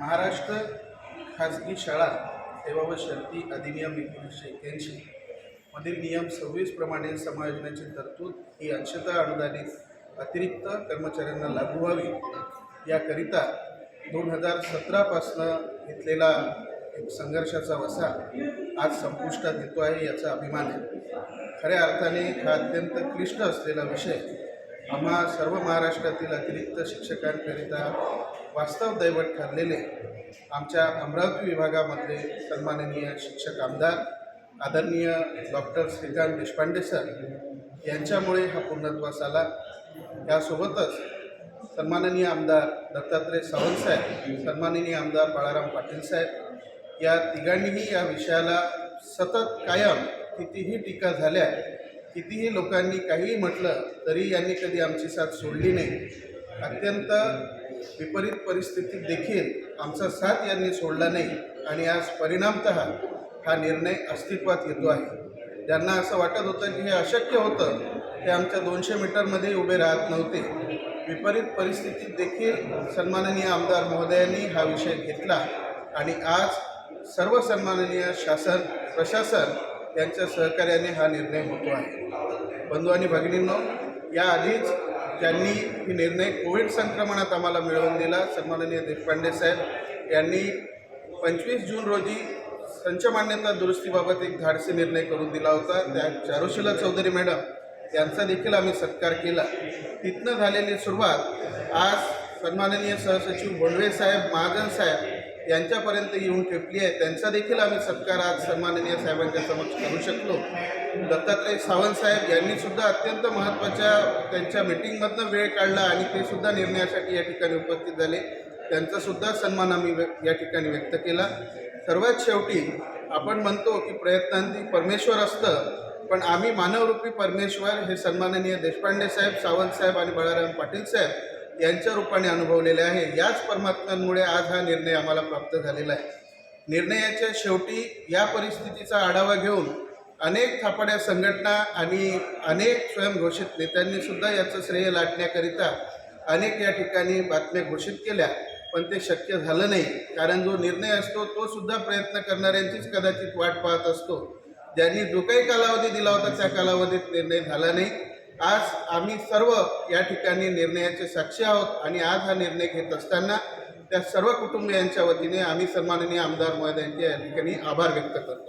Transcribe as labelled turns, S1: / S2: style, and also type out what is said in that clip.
S1: महाराष्ट्र खाजगी शाळा सेवा व शर्ती अधिनियम एकोणीसशे एक्याऐंशी मधील नियम सव्वीस प्रमाणे समायोजनाची तरतूद ही अंशतः अनुदानित अतिरिक्त कर्मचाऱ्यांना लागू व्हावी. याकरिता दोन हजार सतरापासनं घेतलेला एक संघर्षाचा वसा आज संपुष्टात येतो आहे याचा अभिमान आहे. खऱ्या अर्थाने हा अत्यंत क्लिष्ट असलेला विषय. आम्हा सर्व महाराष्ट्रातील अतिरिक्त शिक्षकांकरिता वास्तव दैवत ठरलेले आमच्या अमरावती विभागामधले सन्माननीय शिक्षक आमदार आदरणीय डॉक्टर श्रीकांत देशपांडे सर यांच्यामुळे हा पूर्णत्वास आला. यासोबतच सन्माननीय आमदार दत्तात्रय सावंतसाहेब सन्माननीय आमदार बाळाराम पाटील साहेब या तिघांनीही या विषयाला सतत कायम कितीही टीका झाल्या कितीही लोकांनी काहीही म्हटलं तरी यांनी कधी आमची साथ सोडली नाही. अत्यंत विपरीत परिस्थितीत देखील आमचा साथ यांनी सोडला नाही आणि आज परिणामत हा निर्णय अस्तित्वात येतो आहे. ज्यांना असं वाटत होतं की हे अशक्य होतं ते आमच्या दोनशे मीटरमध्ये उभे राहत नव्हते. विपरीत परिस्थितीत देखील सन्माननीय आमदार महोदयांनी हा विषय घेतला आणि आज सर्व सन्माननीय शासन प्रशासन यांच्या सहकार्याने हा निर्णय होतो आहे. बंधू आणि भगिनींनो याआधीच ज्यांनी ही निर्णय कोविड संक्रमणात आम्हाला मिळवून दिला. सन्माननीय देशपांडे साहेब यांनी पंचवीस जून रोजी संच मान्यता दुरुस्तीबाबत एक धाडसी निर्णय करून दिला होता. त्या चारुशिला चौधरी मॅडम यांचा देखील आम्ही सत्कार केला. तिथनं झालेली सुरुवात आज सन्माननीय सहसचिव बोंडवे साहेब महाजन साहेब यांच्यापर्यंत येऊन ठेपली आहे. त्यांचा देखील आम्ही सत्कार आज सन्माननीय साहेबांच्या समक्ष करू शकलो. दत्तात्रय सावंत साहेब यांनी सुद्धा अत्यंत महत्त्वाच्या त्यांच्या मिटिंगमधनं वेळ काढला आणि ते सुद्धा निर्णयासाठी या ठिकाणी उपस्थित झाले. त्यांचा सुद्धा सन्मान आम्ही व्य- या ठिकाणी व्यक्त केला. सर्वात शेवटी आपण म्हणतो की प्रयत्नांती परमेश्वर असतं पण आम्ही मानवरूपी परमेश्वर हे सन्माननीय देशपांडे साहेब सावंत साहेब आणि बाळाराम पाटील साहेब यांच्या रूपाने अनुभवलेले आहे. याच परमात्म्यांमुळे आज हा निर्णय आम्हाला प्राप्त झालेला आहे. निर्णयाच्या शेवटी या परिस्थितीचा आढावा घेऊन अनेक थापाड्या संघटना आणि अनेक स्वयंघोषित नेत्यांनी सुद्धा याचं श्रेय लाटण्याकरिता अनेक या ठिकाणी बातम्या घोषित केल्या. पण ते शक्य झालं नाही. कारण जो निर्णय असतो तो सुद्धा प्रयत्न करणाऱ्यांचीच कदाचित वाट पाहत असतो. ज्यांनी जो काही कालावधी दिला होता त्या कालावधीत निर्णय झाला नाही. आज आम्ही सर्व या ठिकाणी निर्णयाचे साक्षी आहोत आणि आज हा निर्णय घेत असताना त्या सर्व कुटुंबियांच्या वतीने आम्ही सन्माननीय आमदार महोदयांचे या ठिकाणी आभार व्यक्त करतो.